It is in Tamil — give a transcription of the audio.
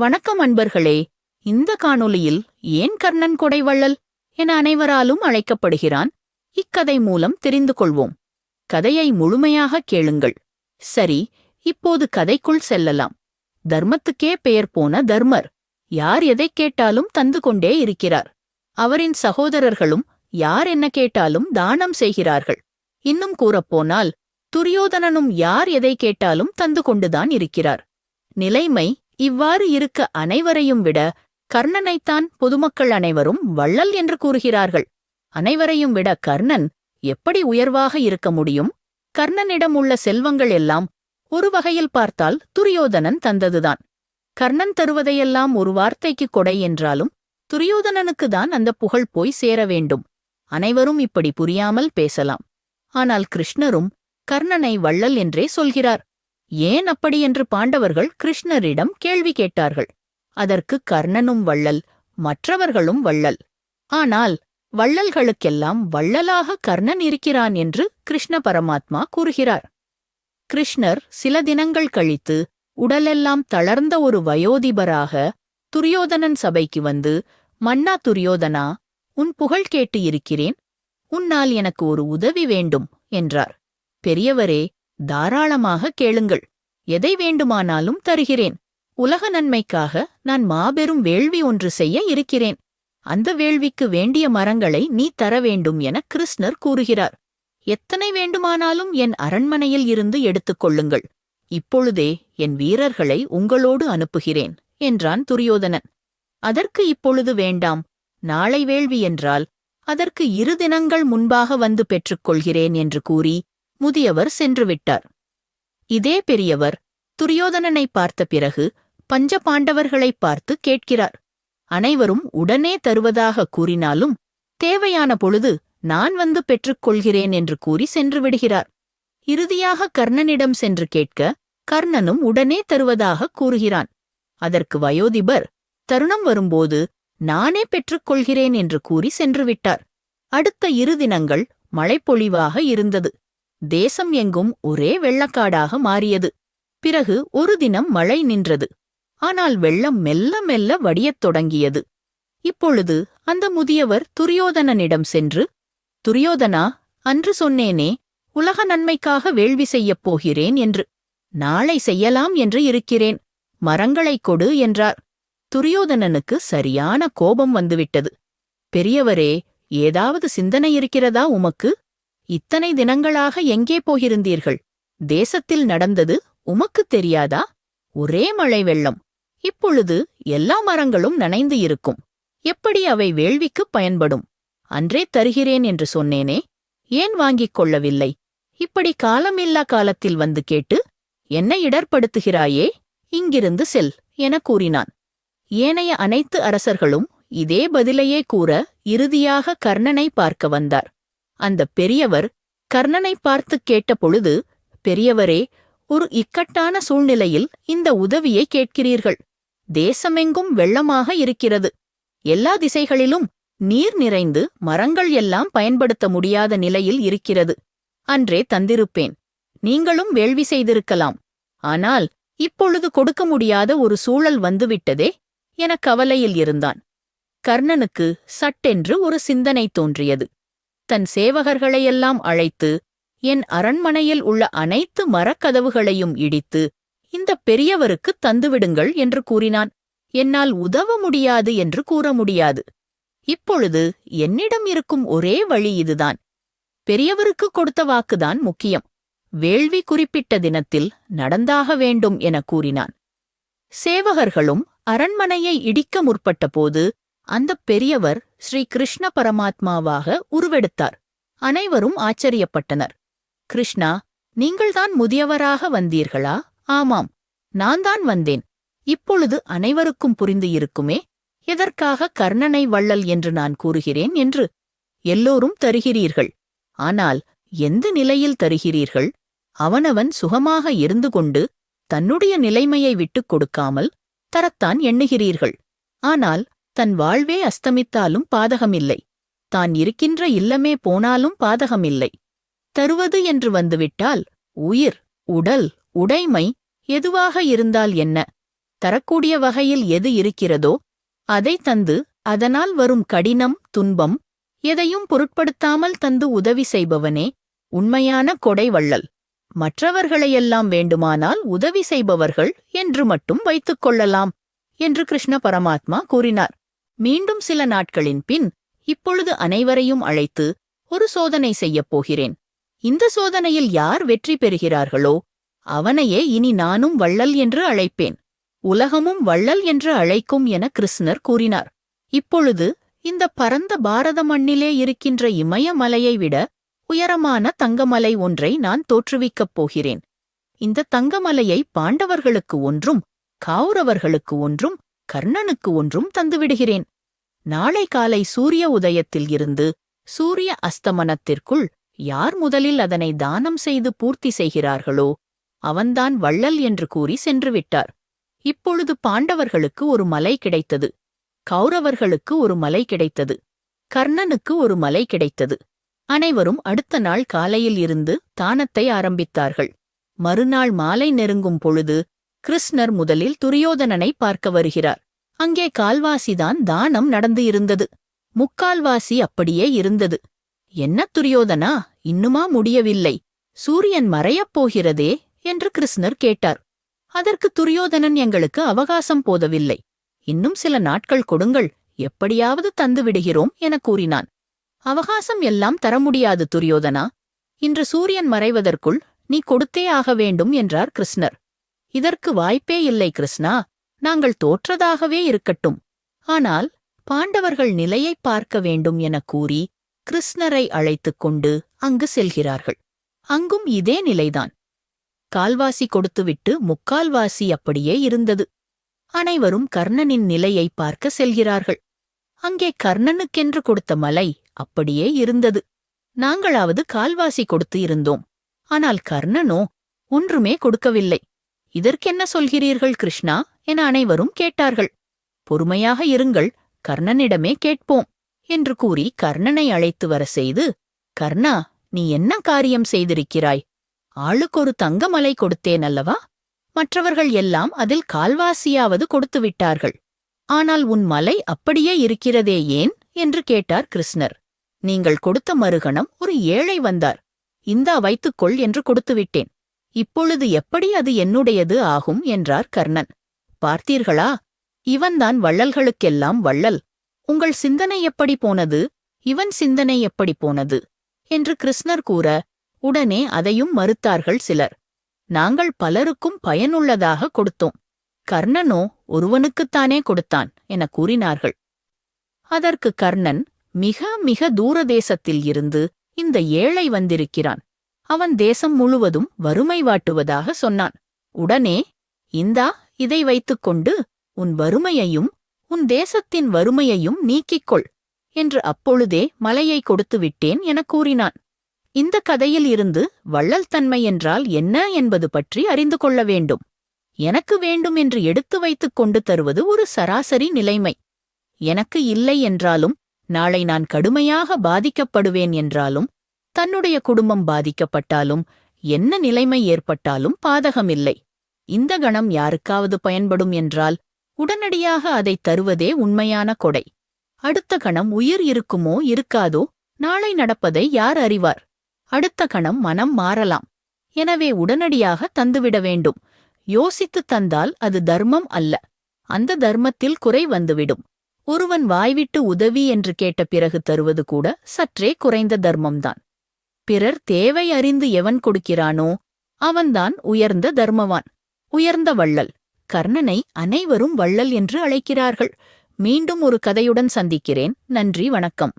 வணக்கம் அன்பர்களே இந்த காணொளியில் ஏன் கர்ணன் கொடைவள்ளல் என அனைவராலும் அழைக்கப்படுகிறான்? இக்கதை மூலம் தெரிந்து கொள்வோம். கதையை முழுமையாக கேளுங்கள். சரி இப்போது கதைக்குள் செல்லலாம். தர்மத்துக்கே பெயர் போன தர்மர் யார் எதைக் கேட்டாலும் தந்து கொண்டே இருக்கிறார். அவரின் சகோதரர்களும் யார் என்ன கேட்டாலும் தானம் செய்கிறார்கள். இன்னும் கூறப்போனால் துரியோதனனும் யார் எதை கேட்டாலும் தந்து கொண்டுதான் இருக்கிறார். நிலைமை இவ்வாறு இருக்க அனைவரையும் விட கர்ணனைத்தான் பொதுமக்கள் அனைவரும் வள்ளல் என்று கூறுகிறார்கள். அனைவரையும் விட கர்ணன் எப்படி உயர்வாக இருக்க முடியும்? கர்ணனிடம் உள்ள செல்வங்கள் எல்லாம் ஒரு வகையில் பார்த்தால் துரியோதனன் தந்ததுதான். கர்ணன் தருவதையெல்லாம் ஒரு வார்த்தைக்கு கொடை என்றாலும் துரியோதனனுக்கு தான் அந்த புகழ் போய் சேர வேண்டும். அனைவரும் இப்படி புரியாமல் பேசலாம். ஆனால் கிருஷ்ணரும் கர்ணனை வள்ளல் என்றே சொல்கிறார். ஏன் அப்படி என்று பாண்டவர்கள் கிருஷ்ணரிடம் கேள்வி கேட்டார்கள். அதற்கு கர்ணனும் வள்ளல் மற்றவர்களும் வள்ளல். ஆனால் வள்ளல்களுக்கெல்லாம் வள்ளலாக கர்ணன் இருக்கிறான் என்று கிருஷ்ண பரமாத்மா கூறுகிறார். கிருஷ்ணர் சில தினங்கள் கழித்து உடலெல்லாம் தளர்ந்த ஒரு வயோதிபராக துரியோதனன் சபைக்கு வந்து மன்னா துரியோதனா உன் புகழ் கேட்டு இருக்கிறேன். உன்னால் எனக்கு ஒரு உதவி வேண்டும் என்றார். பெரியவரே தாராளமாக கேளுங்கள். எதை வேண்டுமானாலும் தருகிறேன். உலக நன்மைக்காக நான் மாபெரும் வேள்வி ஒன்று செய்ய இருக்கிறேன். அந்த வேள்விக்கு வேண்டிய மரங்களை நீ தர வேண்டும் என கிருஷ்ணர் கூறுகிறார். எத்தனை வேண்டுமானாலும் என் அரண்மனையில் இருந்து எடுத்துக் கொள்ளுங்கள். இப்பொழுதே என் வீரர்களை உங்களோடு அனுப்புகிறேன் என்றான் துரியோதனன். அதற்கு இப்பொழுது வேண்டாம். நாளை வேள்வி என்றால் அதற்கு இரு தினங்கள் முன்பாக வந்து பெற்றுக்கொள்கிறேன் என்று கூறி முதியவர் சென்றுவிட்டார். இதே பெரியவர் துரியோதனனை பார்த்த பிறகு பஞ்ச பாண்டவர்களைப் பார்த்து கேட்கிறார். அனைவரும் உடனே தருவதாக கூறினாலும் தேவையான பொழுது நான் வந்து பெற்றுக்கொள்கிறேன் என்று கூறி சென்று விடுகிறார் இறுதியாக கர்ணனிடம் சென்று கேட்க கர்ணனும் உடனே தருவதாக கூறுகிறான். அதற்கு வயோதிபர் தருணம் வரும்போது நானே பெற்றுக்கொள்கிறேன் என்று கூறி சென்றுவிட்டார். அடுத்த இரு தினங்கள் மழைப்பொழிவாக இருந்தது. தேசம் எங்கும் ஒரே வெள்ளக்காடாக மாறியது. பிறகு ஒரு தினம் மழை நின்றது. ஆனால் வெள்ளம் மெல்ல மெல்ல வடியத் தொடங்கியது. இப்பொழுது அந்த முதியவர் துரியோதனனிடம் சென்று துரியோதனா அன்று சொன்னேனே உலக நன்மைக்காக வேள்வி செய்யப் போகிறேன் என்று. நாளை செய்யலாம் என்று இருக்கிறேன். மரங்களைக் கொடு என்றார். துரியோதனனுக்கு சரியான கோபம் வந்துவிட்டது. பெரியவரே ஏதாவது சிந்தனை இருக்கிறதா உமக்கு? இத்தனை தினங்களாக எங்கே போகிருந்தீர்கள் தேசத்தில் நடந்தது உமக்குத் தெரியாதா? ஒரே மழை வெள்ளம். இப்பொழுது எல்லா மரங்களும் நனைந்து இருக்கும். எப்படி அவை வேள்விக்குப் பயன்படும்? அன்றே தருகிறேன் என்று சொன்னேனே. ஏன் வாங்கிக் கொள்ளவில்லை? இப்படி காலமில்லா காலத்தில் வந்து கேட்டு என்னை இடர்படுத்துகிறாயே? இங்கிருந்து செல் என கூறினான். ஏனைய அனைத்து அரசர்களும் இதே பதிலையே கூற இறுதியாக கர்ணனை பார்க்க வந்தார். அந்த பெரியவர் கர்ணனை பார்த்துக் கேட்டபொழுது பெரியவரே ஒரு இக்கட்டான சூழ்நிலையில் இந்த உதவியை கேட்கிறீர்கள். தேசமெங்கும் வெள்ளமாக இருக்கிறது. எல்லா திசைகளிலும் நீர் நிறைந்து மரங்கள் எல்லாம் பயன்படுத்த முடியாத நிலையில் இருக்கிறது. அன்றே தந்திருப்பேன். நீங்களும் வேள்வி செய்திருக்கலாம். ஆனால் இப்பொழுது கொடுக்க முடியாத ஒரு சூழல் வந்துவிட்டதே? என கவலையில் இருந்தான். கர்ணனுக்கு சட்டென்று ஒரு சிந்தனை தோன்றியது. தன் சேவகர்களையெல்லாம் அழைத்து என் அரண்மனையில் உள்ள அனைத்து மரக்கதவுகளையும் இடித்து இந்த பெரியவருக்கு தந்துவிடுங்கள் என்று கூறினான். என்னால் உதவ முடியாது என்று கூற முடியாது. இப்பொழுது என்னிடம் இருக்கும் ஒரே வழி இதுதான். பெரியவருக்கு கொடுத்த வாக்குதான் முக்கியம். வேள்வி குறிப்பிட்ட தினத்தில் நடந்தாக வேண்டும் என கூறினான். சேவகர்களும் அரண்மனையை இடிக்க முற்பட்டபோது அந்த பெரியவர் ஸ்ரீ கிருஷ்ண பரமாத்மாவாக உருவெடுத்தார். அனைவரும் ஆச்சரியப்பட்டனர். கிருஷ்ணா நீங்கள்தான் முதியவராக வந்தீர்களா? ஆமாம் நான் தான் வந்தேன். இப்பொழுது அனைவருக்கும் புரிந்து இருக்குமே எதற்காக கர்ணனை வள்ளல் என்று நான் கூறுகிறேன் என்று எல்லோரும் தருகிறீர்கள். ஆனால் எந்த நிலையில் தருகிறீர்கள்? அவனவன் சுகமாக இருந்து கொண்டு தன்னுடைய நிலைமையை விட்டுக் கொடுக்காமல் தரத்தான் எண்ணுகிறீர்கள். ஆனால் தன் வாழ்வே அஸ்தமித்தாலும் பாதகமில்லை. தான் இருக்கின்ற இல்லமே போனாலும் பாதகமில்லை. தருவது என்று வந்துவிட்டால் உயிர் உடல் உடைமை எதுவாக இருந்தால் என்ன? தரக்கூடிய வகையில் எது இருக்கிறதோ அதை தந்து அதனால் வரும் கடினம் துன்பம் எதையும் பொருட்படுத்தாமல் தந்து உதவி செய்பவனே உண்மையான கொடை வள்ளல். மற்றவர்களையெல்லாம் வேண்டுமானால் உதவி செய்பவர்கள் என்று மட்டும் வைத்துக் கொள்ளலாம் என்று கிருஷ்ண பரமாத்மா கூறினார். மீண்டும் சில நாட்களின் பின் இப்பொழுது அனைவரையும் அழைத்து ஒரு சோதனை செய்யப் போகிறேன். இந்த சோதனையில் யார் வெற்றி பெறுகிறார்களோ அவனையே இனி நானும் வள்ளல் என்று அழைப்பேன். உலகமும் வள்ளல் என்று அழைக்கும் என கிருஷ்ணர் கூறினார். இப்பொழுது இந்த பரந்த பாரத மண்ணிலே இருக்கின்ற இமயமலையை விட உயரமான தங்கமலை ஒன்றை நான் தோற்றுவிக்கப் போகிறேன். இந்த தங்கமலையை பாண்டவர்களுக்கு ஒன்றும் கௌரவர்களுக்கு ஒன்றும் கர்ணனுக்கு ஒன்றும் தந்துவிடுகிறேன். நாளை காலை சூரிய உதயத்தில் இருந்து சூரிய அஸ்தமனத்திற்குள் யார் முதலில் அதனை தானம் செய்து பூர்த்தி செய்கிறார்களோ அவன்தான் வள்ளல் என்று கூறி சென்றுவிட்டார். இப்பொழுது பாண்டவர்களுக்கு ஒரு மலை கிடைத்தது. கௌரவர்களுக்கு ஒரு மலை கிடைத்தது. கர்ணனுக்கு ஒரு மலை கிடைத்தது. அனைவரும் அடுத்த நாள் காலையில் இருந்து தானத்தை ஆரம்பித்தார்கள். மறுநாள் மாலை நெருங்கும் பொழுது கிருஷ்ணர் முதலில் துரியோதனனை பார்க்க வருகிறார். அங்கே கால்வாசிதான் தானம் நடந்து இருந்தது. முக்கால்வாசி அப்படியே இருந்தது. என்ன துரியோதனா இன்னுமா முடியவில்லை. சூரியன் மறையப் போகிறதே? என்று கிருஷ்ணர் கேட்டார். அதற்கு துரியோதனன் எங்களுக்கு அவகாசம் போதவில்லை. இன்னும் சில நாட்கள் கொடுங்கள். எப்படியாவது தந்து விடுகிறோம் என கூறினான். அவகாசம் எல்லாம் தர முடியாது துரியோதனா. இன்று சூரியன் மறைவதற்குள் நீ கொடுத்தே ஆக வேண்டும் என்றார் கிருஷ்ணர். இதற்கு வாய்ப்பே இல்லை கிருஷ்ணா. நாங்கள் தோற்றதாகவே இருக்கட்டும். ஆனால் பாண்டவர்கள் நிலையைப் பார்க்க வேண்டும் என கூறி கிருஷ்ணரை அழைத்துக் கொண்டு அங்கு செல்கிறார்கள். அங்கும் இதே நிலைதான். கால்வாசி கொடுத்துவிட்டு முக்கால்வாசி அப்படியே இருந்தது. அனைவரும் கர்ணனின் நிலையை பார்க்க செல்கிறார்கள். அங்கே கர்ணனுக்கென்று கொடுத்த மலை அப்படியே இருந்தது. நாங்களாவது கால்வாசி கொடுத்து இருந்தோம். ஆனால் கர்ணனோ ஒன்றுமே கொடுக்கவில்லை. இதற்கென்ன சொல்கிறீர்கள் கிருஷ்ணா? என அனைவரும் கேட்டார்கள். பொறுமையாக இருங்கள் கர்ணனிடமே கேட்போம் என்று கூறி கர்ணனை அழைத்து வர செய்து கர்ணா நீ என்ன காரியம் செய்திருக்கிறாய்? ஆளுக்கொரு தங்கமலை கொடுத்தேன் அல்லவா? மற்றவர்கள் எல்லாம் அதில் கால்வாசியாவது கொடுத்து விட்டார்கள். ஆனால் உன் மலை அப்படியே இருக்கிறதே ஏன்? என்று கேட்டார் கிருஷ்ணர். நீங்கள் கொடுத்த மறுகணம் ஒரு ஏழை வந்தார். இந்தா வைத்துக்கொள் என்று கொடுத்துவிட்டேன் இப்பொழுது எப்படி அது என்னுடையது ஆகும் என்றார் கர்ணன். பார்த்தீர்களா? இவன்தான் வள்ளல்களுக்கெல்லாம் வள்ளல். உங்கள் சிந்தனை எப்படி போனது? இவன் சிந்தனை எப்படி போனது? என்று கிருஷ்ணர் கூற உடனே அதையும் மறுத்தார்கள் சிலர். நாங்கள் பலருக்கும் பயனுள்ளதாக கொடுத்தோம். கர்ணனோ ஒருவனுக்குத்தானே கொடுத்தான் என கூறினார்கள். அதற்கு கர்ணன் மிக மிக தூரதேசத்தில் இருந்து இந்த ஏழை வந்திருக்கிறான். அவன் தேசம் முழுவதும் வறுமை வாட்டுவதாக சொன்னான். உடனே இந்தா இதை வைத்துக்கொண்டு உன் வறுமையையும் உன் தேசத்தின் வறுமையையும் நீக்கிக்கொள் என்று அப்பொழுதே மலையை கொடுத்து விட்டேன் எனக் கூறினான். இந்த கதையில் இருந்து வள்ளல் தன்மை என்றால் என்ன என்பது பற்றி அறிந்து கொள்ள வேண்டும். எனக்கு வேண்டும் என்று எடுத்து வைத்துக் கொண்டு தருவது ஒரு சராசரி நிலைமை. எனக்கு இல்லை என்றாலும் நாளை நான் கடுமையாக பாதிக்கப்படுவேன் என்றாலும் தன்னுடைய குடும்பம் பாதிக்கப்பட்டாலும் என்ன நிலைமை ஏற்பட்டாலும் பாதகமில்லை. இந்த கணம் யாருக்காவது பயன்படும் என்றால் உடனடியாக அதைத் தருவதே உண்மையான கொடை. அடுத்த கணம் உயிர் இருக்குமோ இருக்காதோ நாளை நடப்பதை யார் அறிவார்? அடுத்த கணம் மனம் மாறலாம். எனவே உடனடியாக தந்துவிட வேண்டும். யோசித்துத் தந்தால் அது தர்மம் அல்ல. அந்த தர்மத்தில் குறை வந்துவிடும். ஒருவன் வாய்விட்டு உதவி என்று கேட்ட பிறகு தருவது கூட சற்றே குறைந்த தர்மம்தான். பிறர் தேவை அறிந்து எவன் கொடுக்கிறானோ அவன்தான் உயர்ந்த தர்மவான் உயர்ந்த வள்ளல். கர்ணனை அனைவரும் வள்ளல் என்று அழைக்கிறார்கள். மீண்டும் ஒரு கதையுடன் சந்திக்கிறேன். நன்றி வணக்கம்.